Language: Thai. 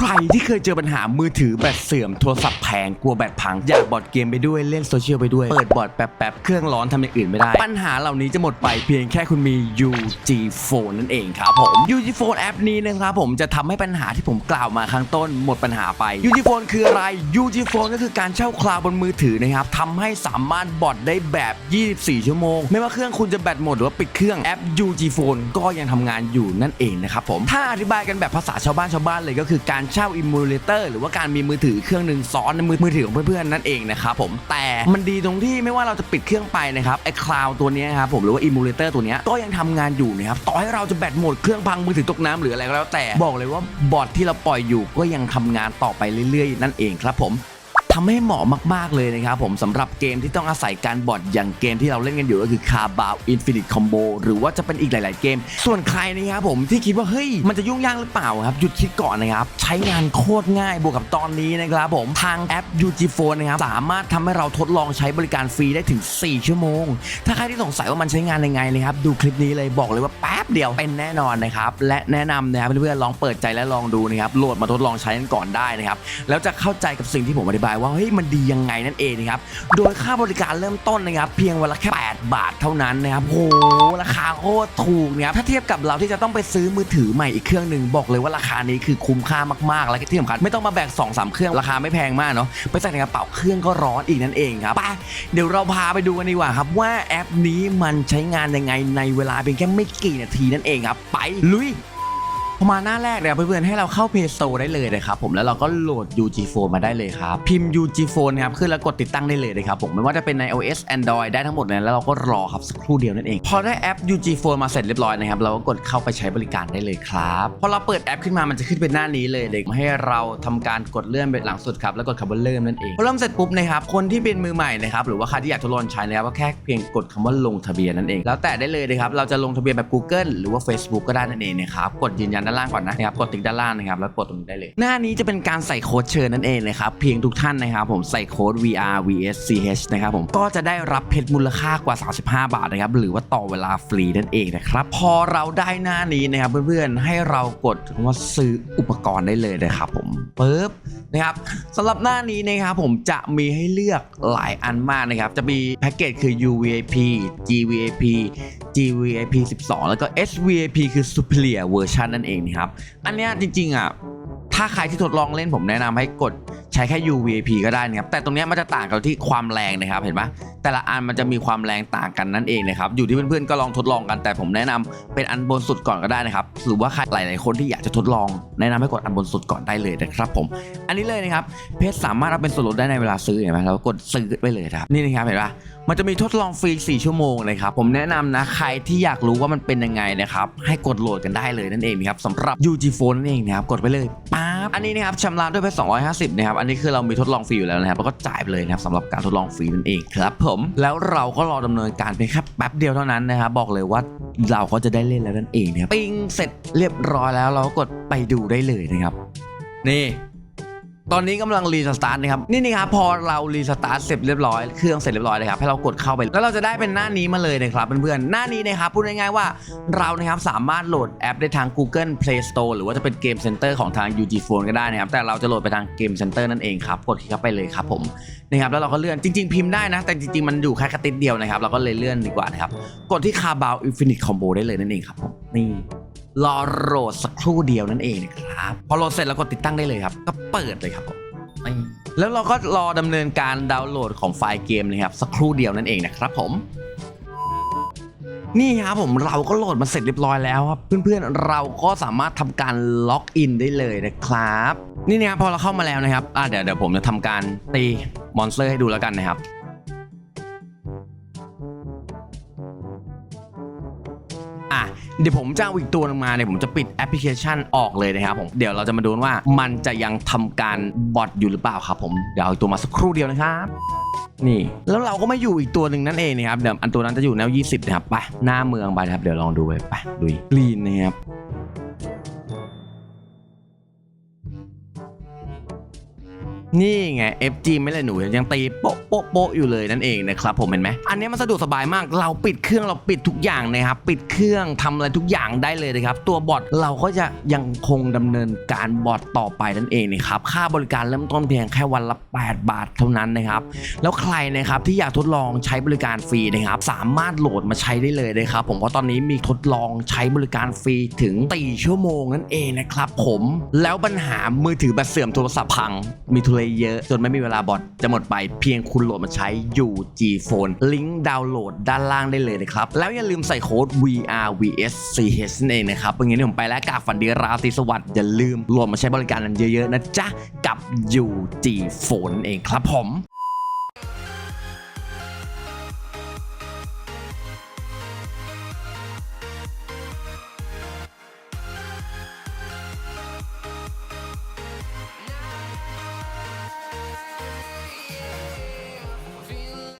ใครที่เคยเจอปัญหามือถือแบตเสื่อมโทรศัพท์แพงกลัวแบตพัง อยากบอดเกมไปด้วยเล่นโซเชียลไปด้วย เปิดบอดแป๊บๆเครื่องร้อนทำอย่างอื่นไม่ได้ ปัญหาเหล่านี้จะหมดไปเพียงแค่คุณมี UG Phone นั่นเองครับผม UG Phone แอปนี้นะครับผมจะทำให้ปัญหาที่ผมกล่าวมาข้างต้นหมดปัญหาไป UG Phone คืออะไร UG Phone ก็คือการเช่าคลาวบนมือถือนะครับทำให้สามารถบอดได้แบบ 24 ชั่วโมง ไม่ว่าเครื่องคุณจะแบตหมดหรือว่าปิดเครื่องแอป UG Phone ก็ยังทำงานอยู่นั่นเองนะครับผมถ้าอธิบายกันแบบภาษาชาวบ้านชาวบ้านเลยก็คือการเช่าอิมูเลเตอร์หรือว่าการมีมือถือเครื่องหนึ่งซ้อนในมือมือถือของเพื่อนๆนั่นเองนะครับผมแต่มันดีตรงที่ไม่ว่าเราจะปิดเครื่องไปนะครับไอ้คลาวตัวนี้ครับผมหรือว่าอิมูเลเตอร์ตัวนี้ก็ยังทำงานอยู่นะครับต่อให้เราจะแบตหมดเครื่องพังมือถือตกน้ำหรืออะไรก็แล้วแต่บอกเลยว่าบอทที่เราปล่อยอยู่ก็ยังทำงานต่อไปเรื่อยๆ นั่นเองครับผม ทำให้เหมาะมากๆเลยนะครับผมสำหรับเกมที่ต้องอาศัยการบอดอย่างเกมที่เราเล่นกันอยู่ก็คือคาบาวอินฟินิตคอมโบหรือว่าจะเป็นอีกหลาย ๆ เกม ส่วนใครนะครับผมที่คิดว่าเฮ้ยมันจะยุ่งยากหรือเปล่าครับหยุดคิดก่อนนะครับใช้งานโคตรง่ายบวกกับตอนนี้นะครับผมทางแอป UG Phone นะครับสามารถทำให้เราทดลองใช้บริการฟรีได้ถึง 4 ชั่วโมง ถ้าใครที่สงสัยว่ามันใช้งานยังไงนะครับดูคลิปนี้เลยบอกเลยว่าแป๊บเดียวเป็นแน่นอนนะครับและแนะนำนะครับเพื่อนๆลองเปิดใจและลองดูนะครับโหลดมาทดลองใช้กันก่อนได้นะครับแล้วจะเข้าใจกับสิ่งที่ผมอธิบายว่าเฮ้ยมันดียังไงนั่นเองนะครับโดยค่าบริการเริ่มต้นนะครับเพียงวันละแค่ 8 บาทเท่านั้นนะครับโหราคาโคตรถูกนะครับถ้าเทียบกับเราที่จะต้องไปซื้อมือถือใหม่อีกเครื่องหนึ่งบอกเลยว่าราคานี้คือคุ้มค่ามากๆ และที่สำคัญไม่ต้องมาแบก2อสเครื่องราคาไม่แพงมากเนาะไปใส่ในกระเป๋าเครื่องก็ร้อนอีกนั่นเองครับไปเดี๋ยวเราพาไปดูกันดีกว่าครับว่าแอปนี้มันใช้งานยังไงในเวลาเพียงแค่ไม่กี่นาทีนั่นเองครับไปลุย พอมาหน้าแรกเนี่ยเพื่อนๆให้เราเข้า Play Store ได้เลยนะครับผมแล้วเราก็โหลด UG Phone มาได้เลยครับพิมพ์ UG Phone นะครับขึ้นแล้วกดติดตั้งได้เลยนะครับผมไม่ว่าจะเป็นใน iOS Android ได้ทั้งหมดเลยแล้วเราก็รอครับสักครู่เดียวนั่นเองพอได้แอป UG Phone มาเสร็จเรียบร้อยนะครับเราก็กดเข้าไปใช้บริการได้เลยครับพอเราเปิดแอปขึ้นมามันจะขึ้นเป็นหน้านี้เลยเด็กให้เราทำการกดเลื่อนไปหลังสุดครับแล้วกดคำว่าเริ่มนั่นเองพอเริ่มเสร็จปุ๊บนะครับคนที่เป็นมือใหม่นะครับหรือว่าใครที่อยากทดลองใช้นะครับก็แค่เพียงกดคำว่าลงทะเบียนนั่นเองแล้วแต่ได้เลยนะครับเราจะลงทะเบียนแบบ Google หรือว่า Facebook ก็ได้นั่นเองนะครับกดยืนยันด้านล่างก่อนนะครับกดติ๊กด้านล่างนะครับแล้วกดตรงนี้ได้เลย หน้านี้จะเป็นการใส่โค้ดเชิญนั่นเองนะครับเพียงทุกท่านนะครับผมใส่โค้ด VR VS CH นะครับผมก็จะได้รับเพชรมูลค่ากว่า 35 บาทนะครับหรือว่าต่อเวลาฟรีนั่นเองนะครับพอเราได้หน้านี้นะครับเพื่อนๆให้เรากดคำว่าซื้ออุปกรณ์ได้เลยนะครับผมปึ๊บ นะครับสำหรับหน้านี้นะครับผมจะมีให้เลือกหลายอันมากนะครับ จะมีแพ็กเกจคือ UVIP GVIP GVIP 12 แล้วก็ SVIP คือ Superior Version นั่นเองนะครับ อันเนี้ยจริงๆอะถ้าใครที่ทดลองเล่นผมแนะนำให้กดใช้แค่ UVP ก็ได้นะครับ แต่ตรงเนี้ยมันจะต่างกับที่ความแรงนะครับเห็นปะ แต่ละอันมันจะมีความแรงต่างกันนั่นเองนะครับอยู่ที่เพื่อนๆก็ลองทดลองกันแต่ผมแนะนำเป็นอันบนสุดก่อนก็ได้นะครับหรือว่าใครหลายๆคนที่อยากจะทดลอง แนะนำให้กดอันบนสุดก่อนได้เลยนะครับผม อันนี้เลยนะครับเพจสามารถเอาเป็นส่วนลดได้ในเวลาซื้อเห็นไหมเรากดซื้อไปเลยครับนี่นะครับเห็นปะมันจะมีทดลองฟรี 4 ชั่วโมงเลยครับ ผมแนะนำนะ ใครที่อยากรู้ว่ามันเป็นยังไงนะครับ ให้กดโหลดกันได้เลยนั่นเองครับสำหรับ UG Phone นั่นเองนะครับ กดไปเลยป๊าบอันนี้นะครับชำระด้วยเพชร250 นะครับ อันนี้คือเรามีทดลองฟรีอยู่แล้วนะครับ แล้วก็จ่ายไปเลยนะครับสำหรับการทดลองฟรีนั่นเองครับผมแล้วเราก็รอดำเนินการเพียงแค่แป๊บเดียวเท่านั้นนะครับบอกเลยว่าเราก็จะได้เล่นแล้วนั่นเองนะครับปิ้งเสร็จเรียบร้อยแล้วเราก็กดไปดูได้เลยนะครับนี่ ตอนนี้กำลังรีสตาร์ทนะครับนี่นี่ครับพอเรารีสตาร์ทเสร็จเรียบร้อยเครื่องเสร็จเรียบร้อยนะครับให้เรากดเข้าไป แล้วเราจะได้เป็นหน้านี้มาเลยนะครับเพื่อนๆหน้านี้นะครับพูดง่ายๆว่าเรานะครับสามารถโหลดแอปได้ทาง Google Play Store หรือว่าจะเป็นเกมเซ็นเตอร์ของทาง UG Phone ก็ได้นะครับแต่เราจะโหลดไปทางเกมเซ็นเตอร์นั่นเองครับกดคลิกเข้าไปเลยครับผมนะครับแล้วเราก็เลื่อนจริง ๆ พิมพ์ได้นะ แต่จริงๆมันอยู่แค่กระติดเดียวนะครับเราก็เลยเลื่อนดีกว่านะครับกดที่คาบาวอินฟินิตคอมโบได้เลยนั่นเองครับผมนี่ รอโหลดสักครู่เดียวนั่นเองนะครับพอโหลดเสร็จแล้วกดติดตั้งได้เลยครับ ก็เปิดเลยครับผมแล้วเราก็รอดำเนินการดาวน์โหลดของไฟล์เกมนะครับสักครู่เดียวนั่นเองนะครับผมนี่ครับผมเราก็โหลดมาเสร็จเรียบร้อยแล้วครับเพื่อนๆเราก็สามารถทำการล็อกอินได้เลยนะครับ นี่นะครับพอเราเข้ามาแล้วนะครับอะเดี๋ยวเดี๋ยวผมจะทำการตีมอนสเตอร์ให้ดูแล้วกันนะครับ เดี๋ยวผมจะเอาอีกตัวหนึงมาเนี่ยผมจะปิดแอปพลิเคชันออกเลยนะครับผมเดี๋ยวเราจะมาดูว่ามันจะยังทำการบอทอยู่หรือเปล่าครับผมเดี๋ยวเอาตัวมาสักครู่เดียวนะครับนี่แล้วเราก็ไม่อยู่อีกตัวหนึ่งนั่นเองนะครับเดี๋ยวอันตัวนั้นจะอยู่แนว 20 นะครับไปหน้าเมืองไปครับเดี๋ยวลองดูไปไปดูกรีนนะครับ นี่ไง FG ไม่เลยหนูยังตีโป๊ะโป๊ะโป๊ะอยู่เลยนั่นเองนะครับผมเห็นไหมอันนี้มันสะดวกสบายมากเราปิดเครื่องเราปิดทุกอย่างนะครับปิดเครื่องทำอะไรทุกอย่างได้เลยนะครับตัวบอทเราก็จะยังคงดำเนินการบอทต่อไปนั่นเองนะครับค่าบริการเริ่มต้นเพียงแค่วันละ 8 บาทเท่านั้นนะครับแล้วใครนะครับที่อยากทดลองใช้บริการฟรีนะครับสามารถโหลดมาใช้ได้เลยนะครับผมเพราะตอนนี้มีทดลองใช้บริการฟรีถึง4ชั่วโมงนั่นเองนะครับผมแล้วปัญหามือถือแบตเสื่อมโทรศัพท์พังมีทุเยเยอะ จนไม่มีเวลาบอทจะหมดไปเพียงคุณโหลดมาใช้ UG Phone ลิงก์ดาวน์โหลดด้านล่างได้เลยนะครับ แล้วอย่าลืมใส่โค้ด VRVSCH นั่นเองนะครับเป็นอย่างนี้ผมไปแล้วกาฝันดีราตรีสวัสดิ์อย่าลืมโหลดมาใช้บริการกันเยอะๆนะจ๊ะกับ UG Phone นั่นเองครับผม